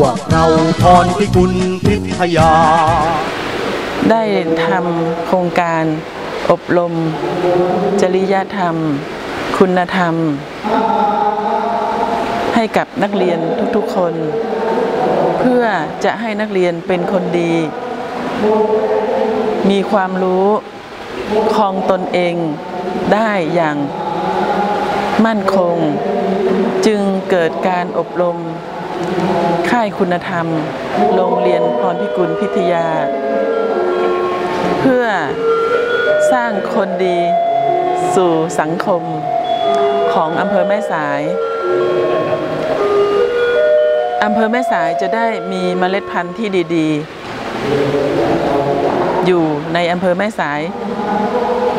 วกเราพรพิกุลพิทยา ได้ทำโครงการอบรม จริยธรรม คุณธรรม ให้กับนักเรียนทุกๆคน เพื่อจะให้นักเรียนเป็นคนดี มีความรู้ครองตนเองได้อย่างมั่นคง จึงเกิดการอบรม ค่ายคุณธรรม โรงเรียนพรพิกุลพิทยา เพื่อสร้างคนดีสู่สังคมของอำเภอแม่สายอำเภอแม่สายจะได้มีเมล็ดพันธุ์ที่ดีๆ อยู่ในอำเภอแม่สาย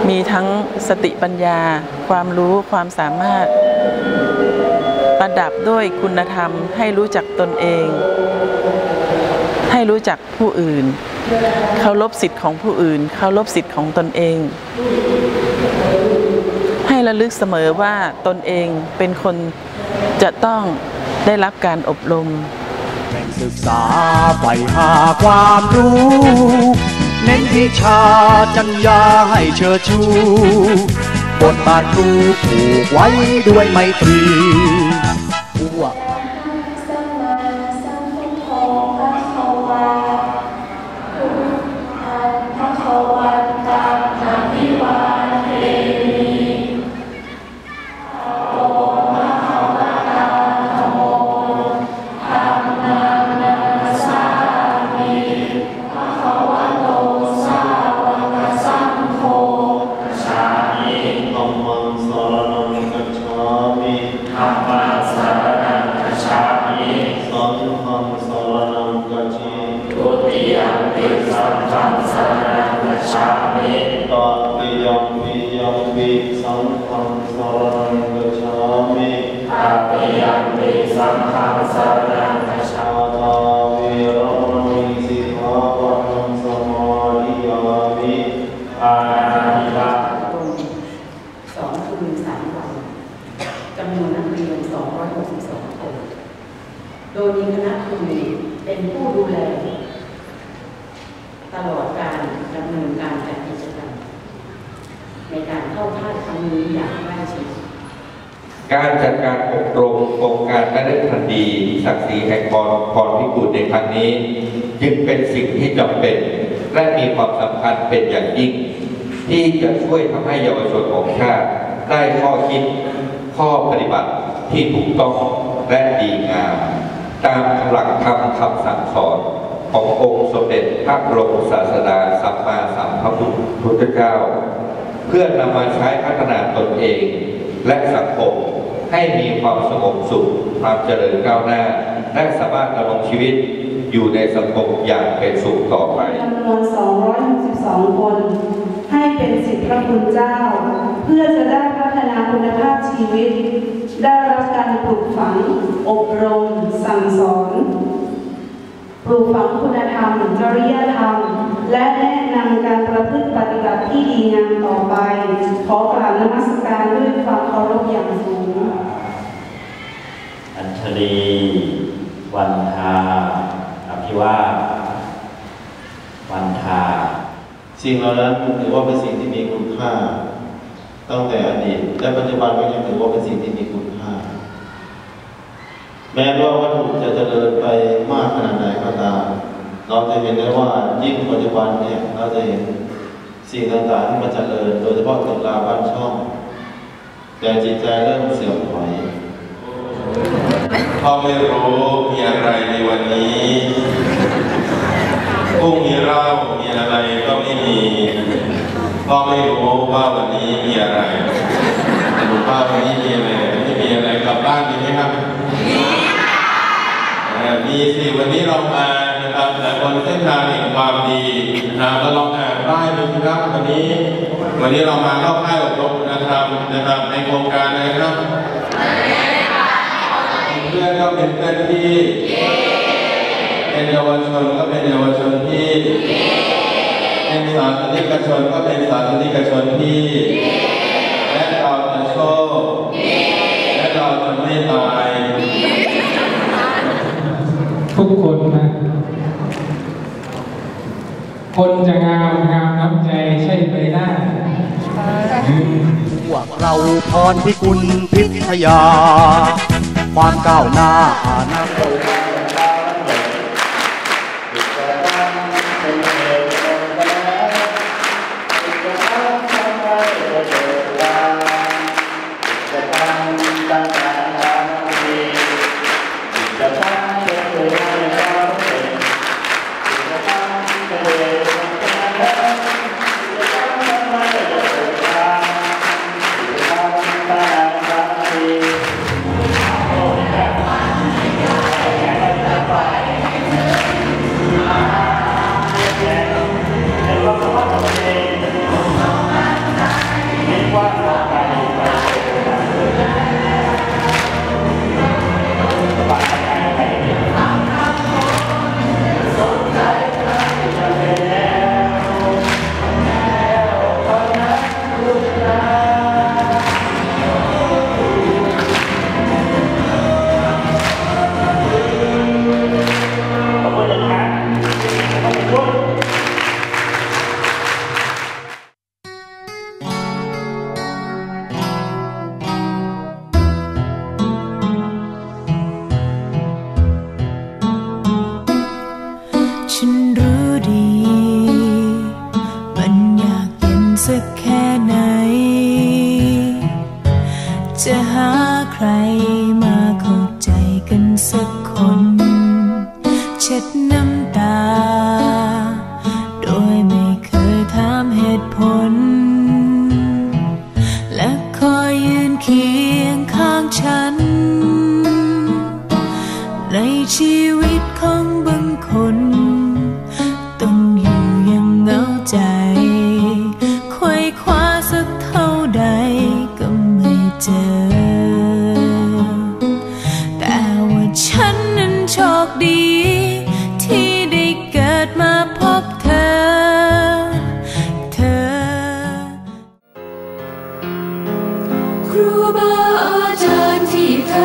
มีทั้งสติปัญญา ความรู้ความสามารถ ประดับด้วยคุณธรรมให้รู้จักตนเอง ให้รู้จักผู้อื่น เคารพสิทธิ์ของผู้อื่น เคารพสิทธิ์ของตนเอง ให้ระลึกเสมอว่าตนเองเป็นคนจะต้องได้รับการอบรมศึกษาใฝ่หาความรู้ เน้นวิชาจัญญาให้เชิดชูบทบาทครูผูกไว้ด้วยไมตรี สังฆังสรณังกัจฉามิตติยมปิยมปิสังฆังสรณังกัจฉามิตติยัมปิสังฆังสรณังกัจฉาทาเวรมณีสิกขาปะทังสมาธิยามิอาทิยา ตรงสองคืนสามวันจำนวนนักเรียน 262 คน โดยมีคณะครูเป็นผู้ดูแล ตลอดการดำเนินการจัดกิจกรรม ในการเข้าค่ายครั้ง นี้อย่างใกล้ชิดการจัดการอบรมโครงการและได้พันดีศักดิ์ศรีแห่งพรพรพิบูลในครั้งนี้ จึงเป็นสิ่งที่จำเป็น และมีความสำคัญเป็นอย่างยิ่ง ที่จะช่วยทำให้เยาวชนของชาติ ได้ข้อคิดข้อปฏิบัติที่ถูกต้องและดีงาม ตามหลักธรรมคำสั่งสอนขององค์สมเด็จพระบรมศาสดาสัมมาสัมพุทธเจ้า เพื่อนำมาใช้พัฒนาตนเอง และสังคมให้มีความสงบสุข ความเจริญก้าวหน้า และสามารถดำรงชีวิตอยู่ในสังคมอย่างเป็นสุขต่อไปจำนวน 262 คน ให้เป็นสิทธิพระคุณเจ้า เพื่อจะได้พัฒนาคุณภาพชีวิต ได้รับการปลูกฝัง อบรม สั่งสอน ปลูกฝังคุณธรรมจริยธรรม และแนะนำการประพฤติปฏิบัติที่ดีงามต่อไป ขอกราบนมัสการด้วยความเคารพอย่างสูง อัญชลีวันทาอภิวาสวันทา สิ่งเหล่านั้นถือว่าเป็นสิ่งที่มีคุณค่า ตั้งแต่อดีตและปัจจุบันก็ยังถือว่าเป็นสิ่งที่มีคุณค่า แม้ว่าวัตถุจะเจริญไปมากขนาดไหนก็ตาม เราจะเห็นได้ว่ายิ่งปัจจุบันเนี่ยเราจะเห็นสิ่งต่างๆที่มันเจริญโดยเฉพาะตึกราบ้านช่อง แต่จิตใจเริ่มเสื่อมถอยพ่อไม่รู้มีอะไรในวันนี้กุ้งมีเหล้ามีอะไรก็ไม่มีพ่อไม่รู้ว่าวันนี้มีอะไร ที่ เป็นเยาวชนก็เป็นเยาวชนที่ เป็นสาธารณชนก็เป็นสาธารณชนที่ และเราจะโชค และเราจะไม่ตาย ทุกคนนะ คนจะงามงามน้ำใจใช่ไปได้พวกเราพรพิกุลพิทยา ความก้าวหน้าอนาคต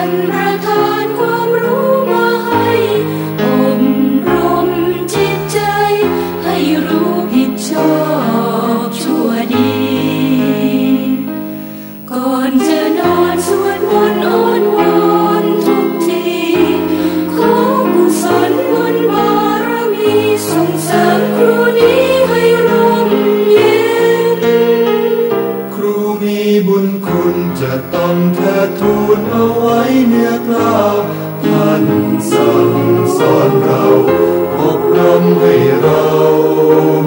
sunrise.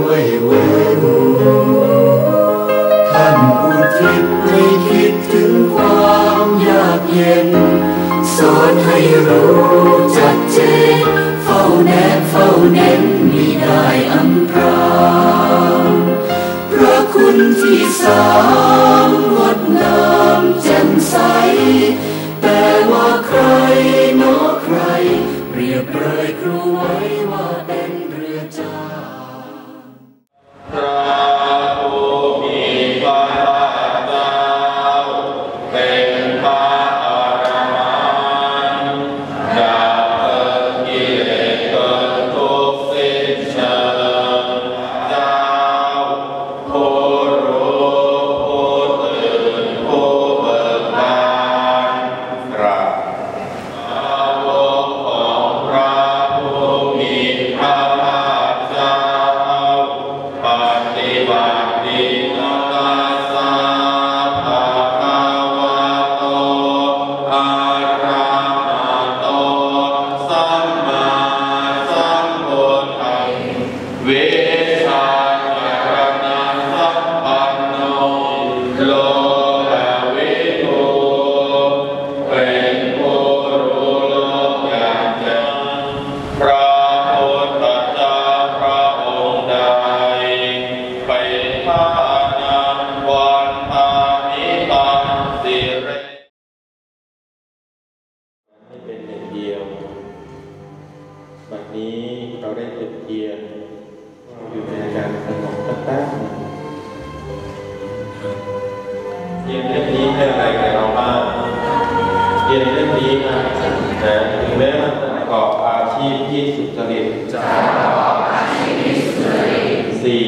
ไม่เว้นท่านอุทิศไม่คิดถึงความยากเย็น สอนให้รู้จัดเจเฝ้าแนบเฝ้าเน้นมีได้อำพรางพระคุณที่สามงดงามแจ่มใส แต่ว่าใคร เรียนเรื่องนี้ให้อะไรกัเราบ้างเรียนเรื่องนี้นะนะถึงแม้มันจะประกอบอาชีพที่สุจริตจะประกอบอาชีพที่สุจริตสี่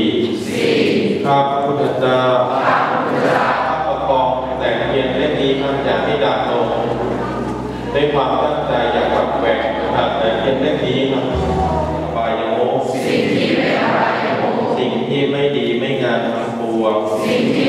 สี่ข้าพุทธเจ้าข้าพระพุทธเจ้าประกอบแต่เรียนเรื่องนี้ท่านอยากให้ดับลงด้ความตั้งใจอยากกลับแหวกนะครับแต่เรียนเรื่องนี้ครับบายโมสิ่งที่ไม่บายโมสิ่งที่ไม่ดีไม่งามทั้งปวงสิ่งที่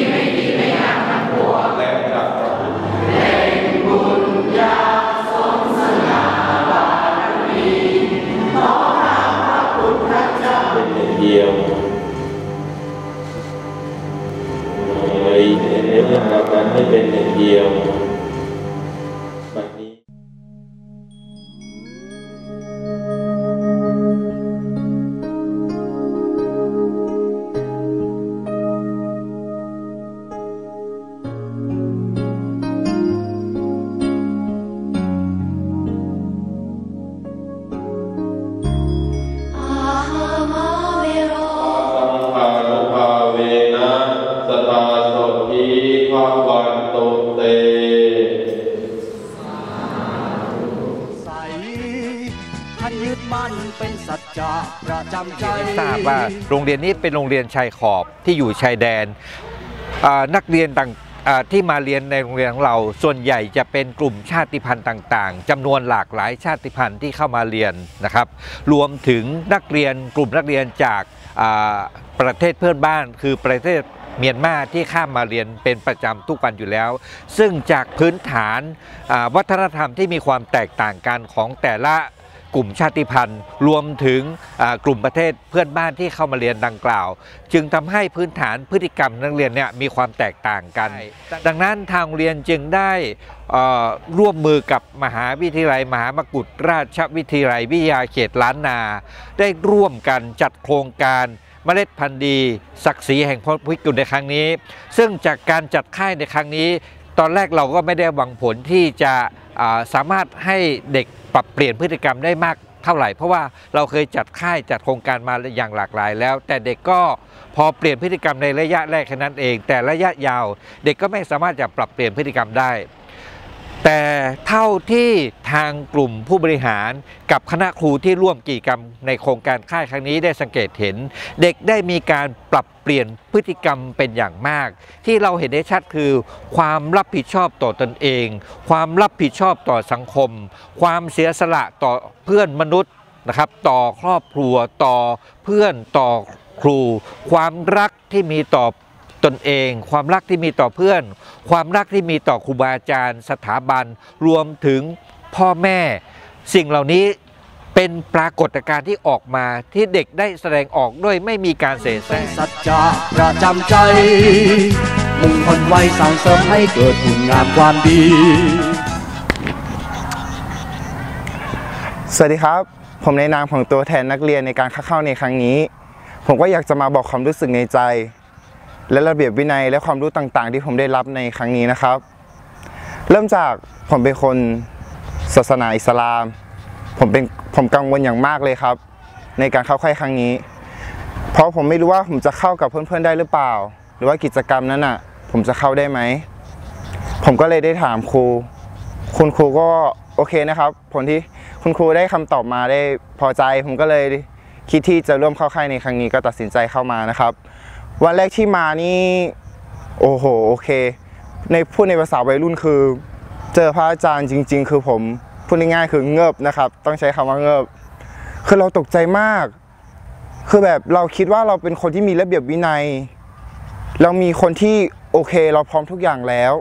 ทราบว่าโรงเรียนนี้เป็นโรงเรียนชายขอบที่อยู่ชายแดนนักเรียนต่างที่มาเรียนในโรงเรียนของเราส่วนใหญ่จะเป็นกลุ่มชาติพันธุ์ต่างๆจำนวนหลากหลายชาติพันธุ์ที่เข้ามาเรียนนะครับ รวมถึงนักเรียนกลุ่มนักเรียนจากประเทศเพื่อนบ้าน คือประเทศเมียนมาที่ข้ามมาเรียนเป็นประจำทุกวันอยู่แล้ว ซึ่งจากพื้นฐานวัฒนธรรมที่มีความแตกต่างกันของแต่ละ กลุ่มชาติพันธุ์ รวมถึงอ่ากลุ่มประเทศเพื่อนบ้านที่เข้ามาเรียนดังกล่าว จึงทำให้พื้นฐานพฤติกรรมนักเรียนเนี่ยมีความแตกต่างกัน ดังนั้นทางโรงเรียนจึงได้เอ่อร่วมมือกับมหาวิทยาลัย มหามกุฏราชวิทยาลัยวิทยาเขตล้านนา ได้ร่วมกันจัดโครงการเมล็ดพันธุ์ดีศักดิ์ศรีแห่งพระพุทธกุลในครั้งนี้ ซึ่งจากการจัดค่ายในครั้งนี้ ตอนแรกเราก็ไม่ได้หวังผลที่จะอ่าสามารถให้เด็ก ปรับเปลี่ยนพฤติกรรมได้มากเท่าไหร่ เพราะว่าเราเคยจัดค่ายจัดโครงการมาอย่างหลากหลายแล้ว แต่เด็กก็พอเปลี่ยนพฤติกรรมในระยะแรกแค่นั้นเอง แต่ระยะยาว เด็กก็ไม่สามารถจะปรับเปลี่ยนพฤติกรรมได้ แต่เท่าที่ทางกลุ่มผู้บริหารกับคณะครูที่ร่วมกิจกรรมในโครงการค่ายครั้งนี้ได้สังเกตเห็น เด็กได้มีการปรับเปลี่ยนพฤติกรรมเป็นอย่างมาก ที่เราเห็นได้ชัดคือ ความรับผิดชอบต่อตนเอง ความรับผิดชอบต่อสังคม ความเสียสละต่อเพื่อนมนุษย์นะครับต่อครอบครัวต่อเพื่อนต่อครู ความรักที่มีต่อ ตนเอง ความรักที่มีต่อเพื่อน ความรักที่มีต่อครูบาอาจารย์ สถาบัน รวมถึงพ่อแม่ สิ่งเหล่านี้เป็นปรากฏการณ์ที่ออกมาที่เด็กได้แสดงออกด้วยไม่มีการเสแสร้งสัจจะประจำใจ มุ่งคนไว้สั่งเสริมให้เกิดคุณงามความดี สวัสดีครับ ผมในนามของตัวแทนนักเรียนในการเข้าในครั้งนี้ ผมก็อยากจะมาบอกความรู้สึกในใจ และระเบียบวินัยและความรู้ต่างๆ ที่ผมได้รับในครั้งนี้นะครับ เริ่มจากผมเป็นคนศาสนาอิสลาม ผมเป็นผมกังวลอย่างมากเลยครับ ในการเข้าค่ายครั้งนี้ เพราะผมไม่รู้ว่าผมจะเข้ากับเพื่อนๆได้หรือเปล่า หรือว่ากิจกรรมนั้นอะ ผมจะเข้าได้ไหม ผมก็เลยได้ถามครู คุณครูก็โอเคนะครับ ผลที่คุณครูได้คำตอบมาได้พอใจ ผมก็เลยคิดที่จะร่วมเข้าค่ายในครั้งนี้ก็ตัดสินใจเข้ามานะครับ วันแรกที่มานี่ โอ้โห โอเค ในพูดในภาษาวัยรุ่นคือ เจอพระอาจารย์จริง ๆ คือผมพูดง่ายๆคือเงิบนะครับ ต้องใช้คำว่าเงิบคือเราตกใจมาก คือแบบเราคิดว่าเราเป็นคนที่มีระเบียบวินัย เรามีคนที่โอเค เราพร้อมทุกอย่างแล้ว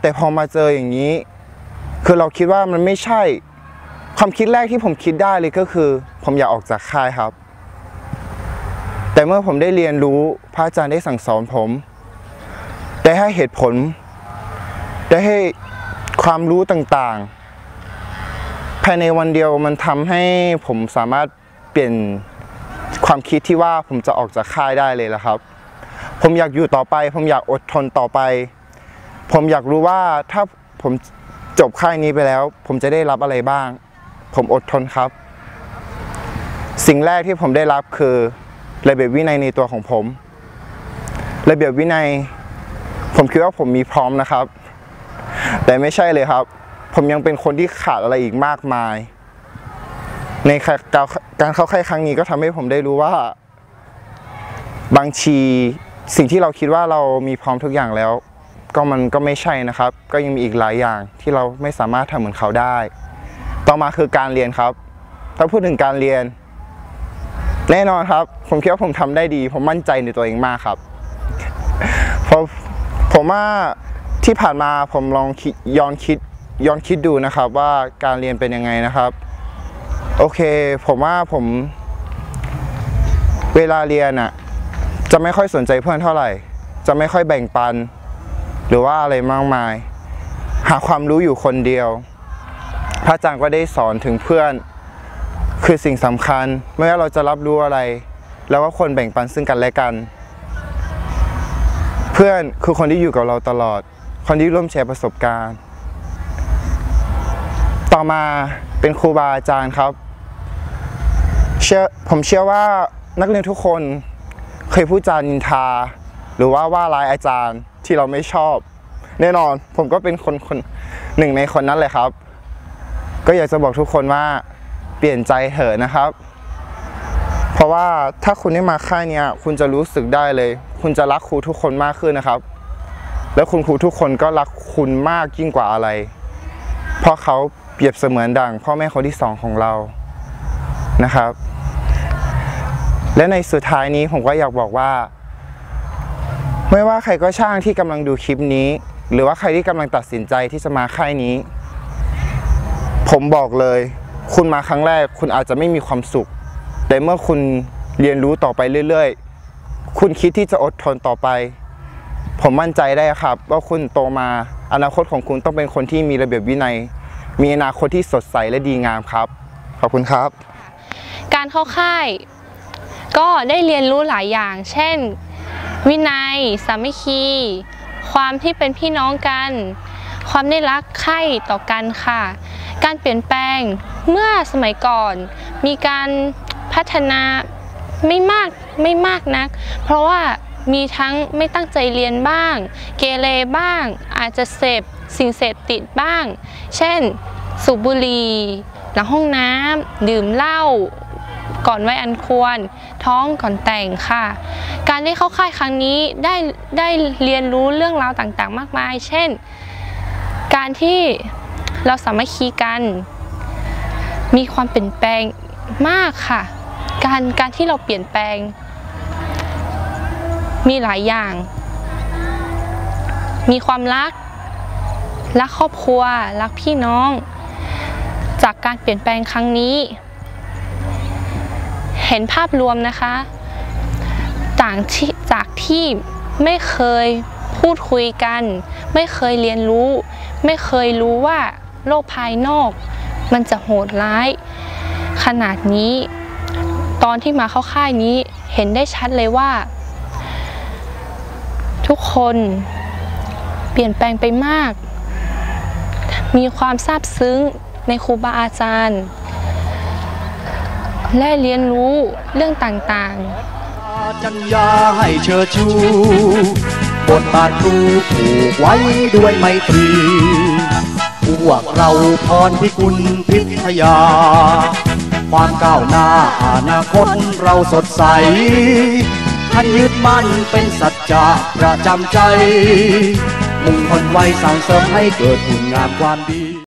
แต่พอมาเจออย่างนี้ คือเราคิดว่ามันไม่ใช่ความคิดแรกที่ผมคิดได้เลยก็คือ ผมอยากออกจากค่ายครับ เมื่อผมได้เรียนรู้พระอาจารย์ได้สั่งสอนผม ได้ให้เหตุผล ได้ให้ความรู้ต่างๆ ภายในวันเดียวมันทำให้ผมสามารถเปลี่ยนความคิดที่ว่าผมจะออกจากค่ายได้เลยละครับ ผมอยากอยู่ต่อไป ผมอยากอดทนต่อไป ผมอยากรู้ว่าถ้าผมจบค่ายนี้ไปแล้ว ผมจะได้รับอะไรบ้าง ผมอดทนครับ สิ่งแรกที่ผมได้รับคือ ระเบียบวินัยในตัวของผม ระเบียบวินัย ผมคิดว่าผมมีพร้อมนะครับ แต่ไม่ใช่เลยครับ ผมยังเป็นคนที่ขาดอะไรอีกมากมาย ในการการเข้าค่ายครั้งนี้ก็ทำให้ผมได้รู้ว่า บางทีสิ่งที่เราคิดว่าเรามีพร้อมทุกอย่างแล้ว ก็มันก็ไม่ใช่นะครับ ก็ยังมีอีกหลายอย่างที่เราไม่สามารถทำเหมือนเขาได้ ต่อมาคือการเรียนครับ ถ้าพูดถึงการเรียน แน่นอนครับ ผมคิดว่าผมทำได้ดี ผมมั่นใจในตัวเองมากครับเพราะผมว่าที่ผ่านมาผมลองคิดย้อนคิดย้อนคิดดูนะครับ ว่าการเรียนเป็นยังไงนะครับ โอเค ผมว่าผม เวลาเรียนอะจะไม่ค่อยสนใจเพื่อนเท่าไหร่ จะไม่ค่อยแบ่งปัน หรือว่าอะไรมากมาย หาความรู้อยู่คนเดียว พระอาจารย์ก็ได้สอนถึงเพื่อน คือสิ่งสำคัญไม่ว่าเราจะรับรู้อะไร แล้วก็คนแบ่งปันซึ่งกันและกัน เพื่อนคือคนที่อยู่กับเราตลอด คนที่ร่วมแชร์ประสบการณ์ ต่อมาเป็นครูบาอาจารย์ครับเชื่อผมเชื่อว่านักเรียนทุกคนเคยพูดจานินทา หรือว่าว่าร้ายอาจารย์ที่เราไม่ชอบ แน่นอนผมก็เป็นคนคนหนึ่งในคนนั้นเลยครับ ก็อยากจะบอกทุกคนว่า เปลี่ยนใจเถอะนะครับ เพราะว่าถ้าคุณได้มาค่ายนี้คุณจะรู้สึกได้เลย คุณจะรักครูทุกคนมากขึ้นนะครับ แล้วคุณครูทุกคนก็รักคุณมากยิ่งกว่าอะไร เพราะเขาเปรียบเสมือนดังพ่อแม่คนที่สองของเรานะครับ และในสุดท้ายนี้ผมก็อยากบอกว่า ไม่ว่าใครก็ช่างที่กำลังดูคลิปนี้ หรือว่าใครที่กำลังตัดสินใจที่จะมาค่ายนี้ ผมบอกเลย คุณมาครั้งแรก คุณอาจจะไม่มีความสุข แต่เมื่อคุณเรียนรู้ต่อไปเรื่อยๆ คุณคิดที่จะอดทนต่อไป ผมมั่นใจได้ครับ ว่าคุณโตมาอนาคตของคุณต้องเป็นคนที่มีระเบียบวินัย มีอนาคตที่สดใสและดีงามครับ ขอบคุณครับ การเข้าค่าย ก็ได้เรียนรู้หลายอย่าง เช่น วินัย สามัคคี ความที่เป็นพี่น้องกัน ความได้รักใคร่ต่อกันค่ะ การเปลี่ยนแปลงเมื่อสมัยก่อน มีการพัฒนาไม่มากไม่มากนัก เพราะว่ามีทั้งไม่ตั้งใจเรียนบ้าง เกเรบ้าง อาจจะเสพสิ่งเสพติดบ้าง เช่น สูบบุหรี่หลังห้องน้ำดื่มเหล้าก่อนไวัยอันควร ท้องก่อนแต่งค่ะ การได้เข้าค่ายครั้งนี้ได้ได้เรียนรู้เรื่องราวต่างๆ มากมาย เช่น การที่ เราสามัคคีกัน มีความเปลี่ยนแปลงมากค่ะ การการที่เราเปลี่ยนแปลง มีหลายอย่าง มีความรัก รักครอบครัว รักพี่น้อง จากการเปลี่ยนแปลงครั้งนี้ เห็นภาพรวมนะคะต่างที่จากที่ไม่เคยพูดคุยกัน ไม่เคยเรียนรู้ ไม่เคยรู้ว่า โลกภายนอก มันจะโหดร้าย ขนาดนี้ ตอนที่มาเข้าค่ายนี้เห็นได้ชัดเลยว่า ทุกคนเปลี่ยนแปลงไปมาก มีความซาบซึ้งในครูบาอาจารย์ และเรียนรู้เรื่องต่างๆ จัญญาให้เชิดชูบทบาทครูผูกไว้ด้วยไมตรี พวกเราพรพิกุลพิทยา ความก้าวหน้าอนาคตเราสดใสท่านยึดมั่นเป็นสัจจะประจำใจ มุ่งคนไว้สั่งเสริมให้เกิดคุณงามความดี